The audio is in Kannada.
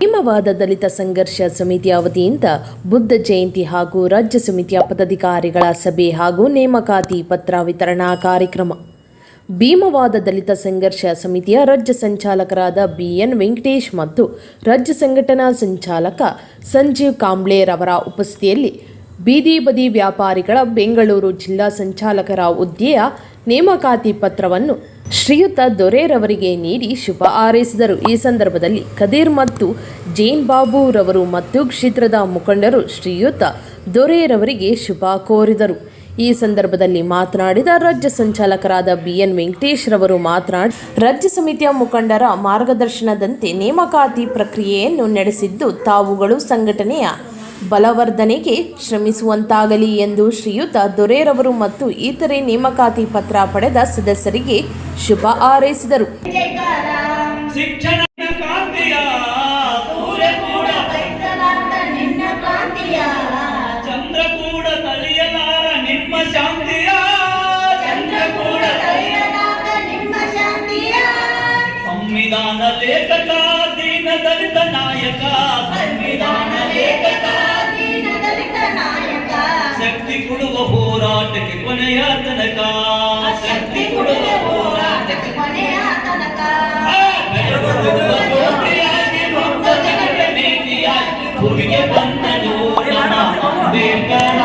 ಹಿಮವಾದ ದಲಿತ ಸಂಘರ್ಷ ಸಮಿತಿಯ ವತಿಯಿಂದ ಬುದ್ಧ ಜಯಂತಿ ಹಾಗೂ ರಾಜ್ಯ ಸಮಿತಿಯ ಪದಾಧಿಕಾರಿಗಳ ಸಭೆ ಹಾಗೂ ನೇಮಕಾತಿ ಪತ್ರ ವಿತರಣಾ ಕಾರ್ಯಕ್ರಮ. ಭೀಮವಾದ ದಲಿತ ಸಂಘರ್ಷ ಸಮಿತಿಯ ರಾಜ್ಯ ಸಂಚಾಲಕರಾದ ಬಿಎನ್ ವೆಂಕಟೇಶ್ ಮತ್ತು ರಾಜ್ಯ ಸಂಘಟನಾ ಸಂಚಾಲಕ ಸಂಜೀವ್ ಕಾಂಬ್ಳೇರ್ ಅವರ ಉಪಸ್ಥಿತಿಯಲ್ಲಿ ಬೀದಿ ಬದಿ ವ್ಯಾಪಾರಿಗಳ ಬೆಂಗಳೂರು ಜಿಲ್ಲಾ ಸಂಚಾಲಕರ ಹುದ್ದೆಯ ನೇಮಕಾತಿ ಪತ್ರವನ್ನು ಶ್ರೀಯುತ ದೊರೆರವರಿಗೆ ನೀಡಿ ಶುಭ ಹಾರೈಸಿದರು. ಈ ಸಂದರ್ಭದಲ್ಲಿ ಕದೀರ್ ಮತ್ತು ಜೈನ್ ಬಾಬುರವರು ಮತ್ತು ಕ್ಷೇತ್ರದ ಮುಖಂಡರು ಶ್ರೀಯುತ ದೊರೆರವರಿಗೆ ಶುಭ ಕೋರಿದರು. ಈ ಸಂದರ್ಭದಲ್ಲಿ ಮಾತನಾಡಿದ ರಾಜ್ಯ ಸಂಚಾಲಕರಾದ ಬಿಎನ್ ವೆಂಕಟೇಶ್ ರವರು ಮಾತನಾಡಿ, ರಾಜ್ಯ ಸಮಿತಿಯ ಮುಖಂಡರ ಮಾರ್ಗದರ್ಶನದಂತೆ ನೇಮಕಾತಿ ಪ್ರಕ್ರಿಯೆಯನ್ನು ನಡೆಸಿದ್ದು ತಾವುಗಳು ಸಂಘಟನೆಯ ಬಲವರ್ಧನೆಗೆ ಶ್ರಮಿಸುವಂತಾಗಲಿ ಎಂದು ಶ್ರೀಯುತ ದೊರೆರವರು ಮತ್ತು ಇತರೆ ನೇಮಕಾತಿ ಪತ್ರ ಪಡೆದ ಸದಸ್ಯರಿಗೆ ಶುಭ ಹಾರೈಸಿದರು. ಶಿಕ್ಷಣ ಕಾಂತಿಯ ಸೂರ್ಯ ಕೂಡ ಬಯಸಲಾದ ಚಂದ್ರ ಕೂಡ ತಳಿಯಲಾರ ನಿಮ್ಮ ಶಾಂತಿಯ ಚಂದ್ರ ಕೂಡ ಕರೆಯಲಾದ ನಿಮ್ಮ ಶಾಂತಿಯ. ಸಂವಿಧಾನ ಲೇಖಕ ದೀನ ದಲಿತ ನಾಯಕ ಸಂವಿಧಾನ ಹೋರಾಟಕ್ಕೆ ಕೊನೆಯ ತನಕ ಶಕ್ತಿ ಕೊಡುವ ಹೋರಾಟಕ್ಕೆ ಕೊನೆಯ ತನಕ ಬೆಳಗುವ ಜ್ಯೋತಿಯಾಗಿ ಭಕ್ತ ಜನರ ನೀತಿಯಾಗಿ ಭೂಮಿಗೆ ಬಂದನು ನಮ್ಮ ಅಂಬೇಡ್ಕರ